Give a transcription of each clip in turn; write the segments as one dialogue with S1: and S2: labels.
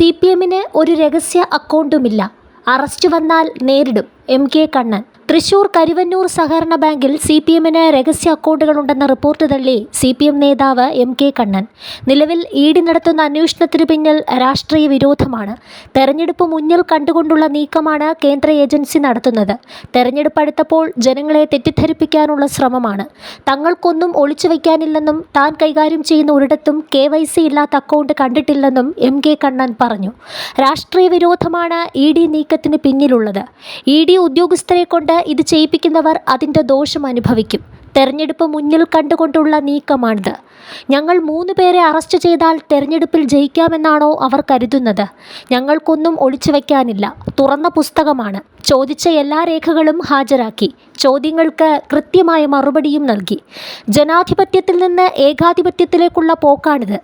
S1: C P എമ്മിന് ഒരു രഹസ്യ അക്കൗണ്ടുമില്ല. അറസ്റ്റ് വന്നാൽ നേരിടും. M K Kannan. Thrissur Karuvannur സഹകരണ ബാങ്കിൽ സി പി എമ്മിന് രഹസ്യ അക്കൗണ്ടുകളുണ്ടെന്ന റിപ്പോർട്ട് തള്ളി സി പി എം നേതാവ് എം കെ കണ്ണൻ. നിലവിൽ ഇ ഡി നടത്തുന്ന അന്വേഷണത്തിന് പിന്നിൽ രാഷ്ട്രീയ വിരോധമാണ്. തെരഞ്ഞെടുപ്പ് മുന്നിൽ കണ്ടുകൊണ്ടുള്ള നീക്കമാണ് കേന്ദ്ര ഏജൻസി നടത്തുന്നത്. തെരഞ്ഞെടുപ്പ് അടുത്തപ്പോൾ ജനങ്ങളെ തെറ്റിദ്ധരിപ്പിക്കാനുള്ള ശ്രമമാണ്. തങ്ങൾക്കൊന്നും ഒളിച്ചു വയ്ക്കാനില്ലെന്നും താൻ കൈകാര്യം ചെയ്യുന്ന ഒരിടത്തും കെ വൈ സി ഇല്ലാത്ത അക്കൗണ്ട് കണ്ടിട്ടില്ലെന്നും എം കെ കണ്ണൻ പറഞ്ഞു. രാഷ്ട്രീയ വിരോധമാണ് ഇ ഡി നീക്കത്തിന് പിന്നിലുള്ളത്. ഇ ഡി ഉദ്യോഗസ്ഥരെ കൊണ്ട് ഇത് ചെയ്യിപ്പിക്കുന്നവർ അതിന്റെ ദോഷം അനുഭവിക്കും. തെരഞ്ഞെടുപ്പ് മുന്നിൽ കണ്ടുകൊണ്ടുള്ള നീക്കമാണിത്. ഞങ്ങൾ മൂന്ന് പേരെ അറസ്റ്റ് ചെയ്താൽ തെരഞ്ഞെടുപ്പിൽ ജയിക്കാമെന്നാണോ അവർ കരുതുന്നത്. ഞങ്ങൾക്കൊന്നും ഒളിച്ചു വയ്ക്കാനില്ല. തുറന്ന പുസ്തകമാണ്. ചോദിച്ച എല്ലാ രേഖകളും ഹാജരാക്കി. ചോദ്യങ്ങൾക്ക് കൃത്യമായ മറുപടിയും നൽകി. ജനാധിപത്യത്തിൽ നിന്ന് ഏകാധിപത്യത്തിലേക്കുള്ള പോക്കാണിത്.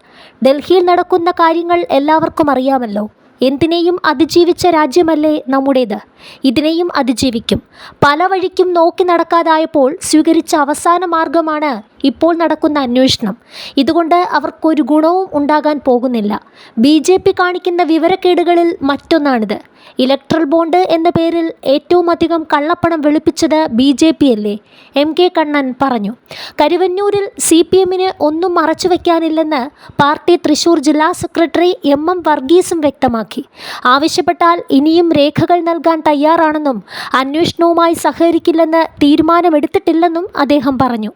S1: ഡൽഹിയിൽ നടക്കുന്ന കാര്യങ്ങൾ എല്ലാവർക്കും അറിയാമല്ലോ. എന്തിനേയും അതിജീവിച്ച രാജ്യമല്ലേ നമ്മുടേത്? ഇതിനെയും അതിജീവിക്കും. പല വഴിക്കും നോക്കി നടക്കാതായപ്പോൾ സ്വീകരിച്ച അവസാന മാർഗമാണ് ഇപ്പോൾ നടക്കുന്ന അന്വേഷണം. ഇതുകൊണ്ട് അവർക്കൊരു ഗുണവും ഉണ്ടാകാൻ പോകുന്നില്ല. ബി ജെ പി കാണിക്കുന്ന വിവരക്കേടുകളിൽ മറ്റൊന്നാണിത്. ഇലക്ട്രൽ ബോണ്ട് എന്ന പേരിൽ ഏറ്റവും അധികം കള്ളപ്പണം വെളുപ്പിച്ചത് ബി ജെ പി അല്ലേ? എം കെ കണ്ണൻ പറഞ്ഞു. കരുവന്നൂരിൽ സി പി എമ്മിന് ഒന്നും മറച്ചു വയ്ക്കാനില്ലെന്ന് പാർട്ടി തൃശൂർ ജില്ലാ സെക്രട്ടറി എം എം വർഗീസും വ്യക്തമാക്കി. ആവശ്യപ്പെട്ടാൽ ഇനിയും രേഖകൾ നൽകാൻ തയ്യാറാണെന്നും അന്വേഷണവുമായി സഹകരിക്കില്ലെന്ന് തീരുമാനമെടുത്തിട്ടില്ലെന്നും അദ്ദേഹം പറഞ്ഞു